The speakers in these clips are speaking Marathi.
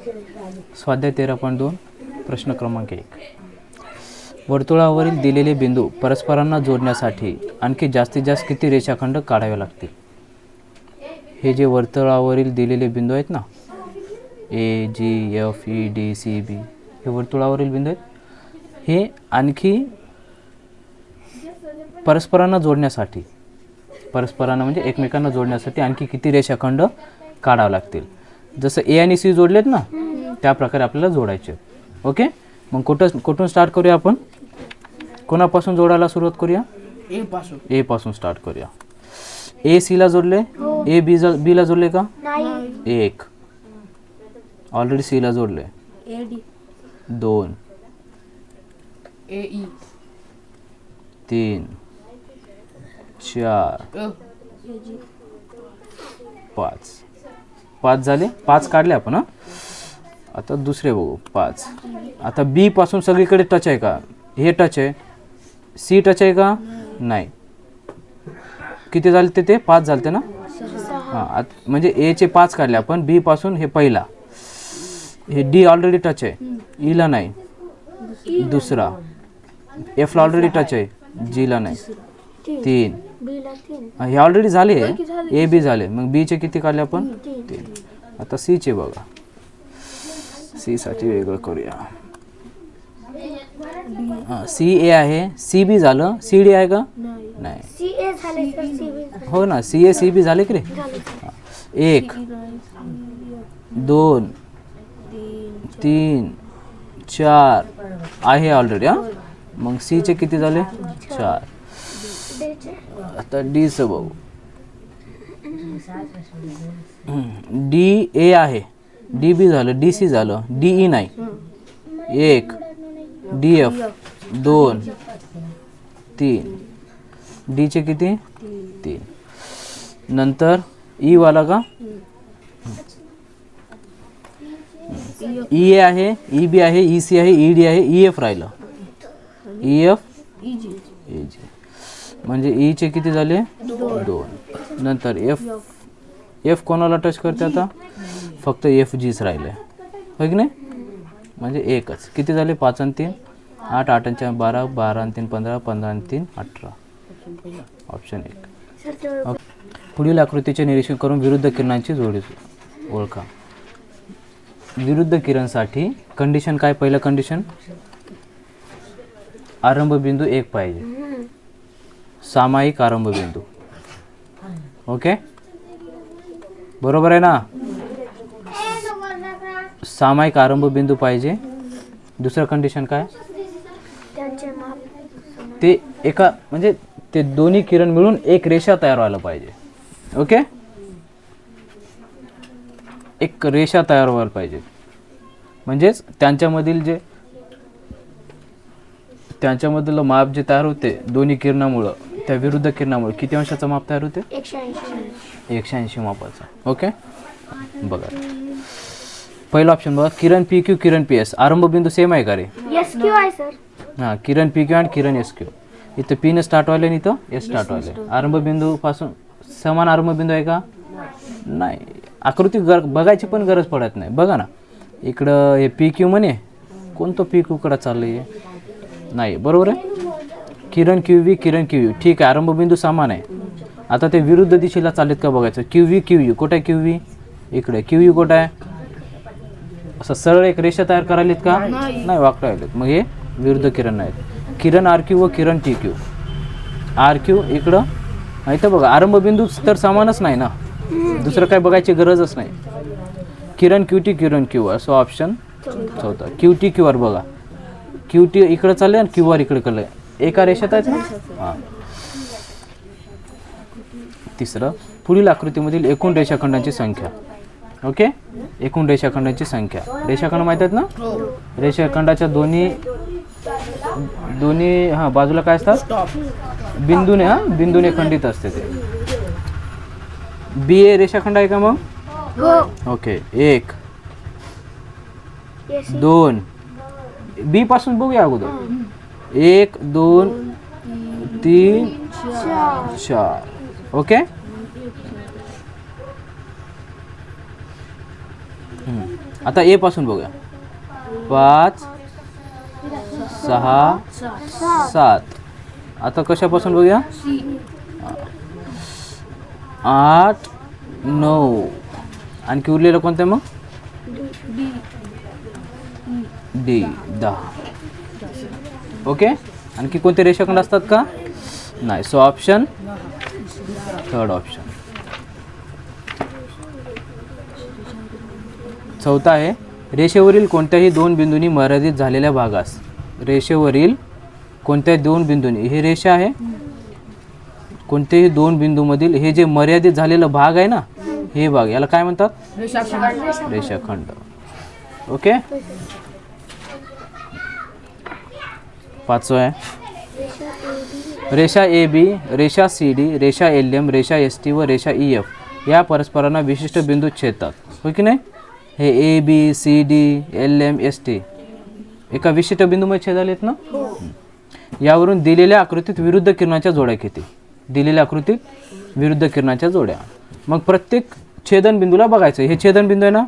स्वाध्याय तेरा पॉईंट दोन प्रश्न क्रमांक एक. वर्तुळावरील दिलेले बिंदू परस्परांना जोडण्यासाठी आणखी जास्तीत जास्त किती रेषाखंड काढावे लागतील? हे जे वर्तुळावरील दिलेले बिंदू आहेत ना A G F E D C B हे वर्तुळावरील बिंदू आहेत. हे आणखी परस्परांना जोडण्यासाठी परस्परांना म्हणजे एकमेकांना जोडण्यासाठी आणखी किती रेषाखंड काढावे लागतील? जसं ए आणि सी जोडलेत ना त्या प्रकारे आपल्याला जोडायचे ओके मग कुठं कुठून स्टार्ट करूया आपण? कोणापासून जोडायला सुरुवात करूया? ए पासून. ए पासून स्टार्ट करूया. ए सीला जोडले? ए बी बीला जोडले का? नाही. एक. ऑलरेडी सीला जोडले. ए डी दोन. ए ई तीन. चार. पाच. पाच झाले. पाच काढले आपण हां? आता दुसरे बघू. पाच. आता बी पासून सगळीकडे टच आहे का? हे टच आहे. सी टच आहे का? नाही. किती झाले ते? ते पाच झालते ना? हां म्हणजे एचे पाच काढले आपण बी पासून हे पहिला. हे डी ऑलरेडी टच आहे. E ईला नाही. दुसरा. एफला ऑलरेडी टच आहे. जीला नाही. तीन. हा, हे ऑलरेडी झाले ए बी झाले मग बीचे किती काढले आपण? तीन आता सीचे बघा. सी साठी वेगळं करूया. सी ए आहे. सी बी झालं. सी डी आहे का? नाही. हो ना सी ए सी बी झाले की रे. एक दोन तीन चार. आहे ऑलरेडी हां? मग सीचे किती झाले? चार. आता डीचं बघू. डी ए आहे. डी बी झालं डी सी झालं डी ई नाही. एक डी एफ दोन तीन. डीचे किती? तीन. नंतर ई वाला का? ई ए आहे ई बी आहे ई सी आहे ई डी आहे ई एफ राहिलं. E F E G. म्हणजे ईचे किती झाले? दोन. नंतर एफ एफ कोणाला टच करते आता? फक्त एफ जीच राहिले. हो की नाही? म्हणजे एकच. किती झाले? पाच आणि तीन. आठ आठ आणि चार बारा बारा आणि तीन पंधरा पंधरा आणि तीन अठरा. ऑप्शन एक. पुढील आकृतीचे निरीक्षण करून विरुद्ध किरणांची जोडी ओळखा. विरुद्ध किरणसाठी कंडिशन काय? पहिलं कंडिशन आरंभ बिंदू एक पाहिजे. सामायिक आरंभ बिंदू. ओके बरोबर आहे ना? सामायिक आरंभ बिंदू पाहिजे. दुसरं कंडिशन काय? ते एका म्हणजे ते दोन्ही किरण मिळून एक रेषा तयार व्हायला पाहिजे. ओके एक रेषा तयार व्हायला पाहिजे. म्हणजेच त्यांच्यामधील जे त्यांच्यामधलं माप जे तयार होते दोन्ही किरणामुळं. त्या विरुद्ध किरणामुळे किती अंशाचं माप तयार होते? एकशे ऐंशी. एकशे ऐंशी मापाचं. ओके? बघा. पहिला ऑप्शन बघा. किरण पी क्यू किरण पी एस आरंभ बिंदू सेम आहे का रे? एस क्यू आहे सर हां किरण पी क्यू आणि किरण एस क्यू इथं पीनं स्टार्ट व्हायला आणि इथं एस स्टार्ट व्हायला. आरंभ बिंदूपासून समान आरंभ बिंदू आहे का? नाही. आकृती गर बघायची पण गरज पडत नाही. बघा ना. इकडं हे पी क्यू म्हणे. कोणतं पी क्यूकडं चाललं आहे नाही. बरोबर आहे? किरण क्यू व्ही किरण क्यू यू ठीक आहे आरंभ बिंदू समान आहे. आता ते विरुद्ध दिशेला चाललेत का बघायचं? क्यू व्ही क्यू यू कुठं आहे क्यू व्ही इकडे. क्यू यू कुठं आहे? असं सरळ एक रेषा तयार करायलेत का? नाही. वाकडं राहिलेत मग हे विरुद्ध किरण आहेत. किरण आर क्यू व किरण टी क्यू आर क्यू इकडं. आणि इथं बघा. आरंभ बिंदू तर समानच नाही ना? दुसरं काय बघायची गरजच नाही. किरण क्यू टी किरण क्यू असं ऑप्शन चौथा. क्यू टी क्यू आर बघा. क्यू टी इकडं चालले आणि क्यू आर इकडे चाललंय एका रेषेत आहेत ना? हां. तिसरं पुढील आकृतीमधील एकूण रेषाखंडांची संख्या. ओके? एकूण रेषाखंडांची संख्या. रेषाखंड माहीत आहेत ना? रेषाखंडाच्या दोन्ही दोन्ही हां बाजूला काय असतात? बिंदूने हां बिंदूने खंडित असते ते. बी ए रेषाखंड आहे का मग? हो. ओके एक दोन. बी पासून बघूया अगोदर. एक दोन तीन चार. ओके? आता ए पासून बघूया. पाच सहा सात. आता कशापासून बघूया? आठ नऊ. आणखी उरलेलं कोणतं मग? डी. दहा. ओके? आणखी कोणते रेषाखंड असतात का? नाही सो ऑप्शन थर्ड ऑप्शन चौथा आहे रेषेवरील कोणत्याही दोन बिंदूंनी मर्यादित झालेल्या भागास. रेषेवरील कोणत्याही दोन बिंदूंनी ही रेषा आहे. कोणत्याही दोन बिंदूमधील हे जे मर्यादित झालेला भाग आहे ना हे भाग याला काय म्हणतात? रेषाखंड. रेषाखंड. ओके? पाचवं आहे. रेषा ए बी रेषा सी डी रेषा एल एम रेषा एस टी व रेषा ई एफ या परस्परांना विशिष्ट बिंदू छेदतात. हो की नाही? हे A B C D L M S T एका विशिष्ट बिंदूमध्ये छेदालेत ना? हं. यावरून दिलेल्या आकृतीत विरुद्ध किरणाच्या जोड्या किती? दिलेल्या आकृतीत विरुद्ध किरणाच्या जोड्या. मग प्रत्येक छेदन बिंदूला बघायचं. हे छेदन बिंदू आहे ना?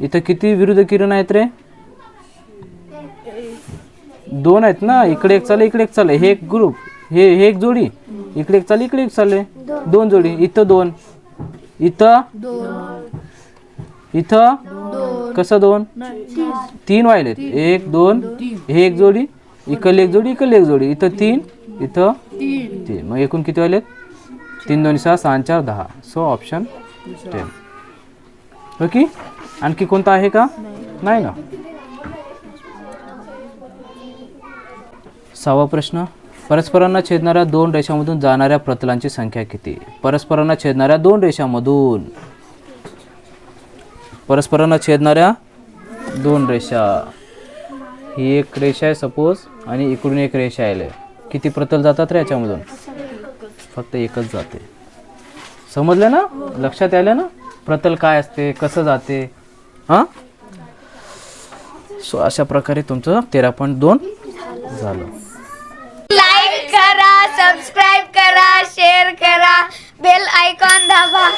इथं किती विरुद्ध किरण आहेत रे? दोन आहेत ना इकडे एक चालले इकडे एक चालले. हे एक ग्रुप हे हे एक जोडी. इकडे एक चालले इकडे एक चालले. दोन जोडी. इथं दोन. इथं? इथं? कसं दोन? तीन व्हायलेत. एक दोन. हे एक जोडी. इकडली एक जोडी इकडली एक जोडी. इथं तीन इथं तीन. मग एकूण किती व्हायलेत? तीन दोन सहा सहा चार दहा. सो ऑप्शन टेन ओके आणखी कोणता आहे का? नाही ना. सहावा प्रश्न. परस्परांना छेदणाऱ्या दोन रेषामधून जाणाऱ्या प्रतलांची संख्या किती? परस्परांना छेदणाऱ्या दोन रेषामधून. परस्परांना छेदणाऱ्या दोन रेषा. ही एक रेषा आहे सपोज आणि इकडून एक रेषा आहे किती प्रतल जातात रे याच्यामधून? फक्त एकच जाते. समजलं ना? लक्षात आलं ना? प्रतल काय असते? कसं जाते? हां? सो अशा प्रकारे तुमचं तेरा पॉईंट दोन झालं. सबस्क्राईब करा शेअर करा बेल आयकॉन दाबा.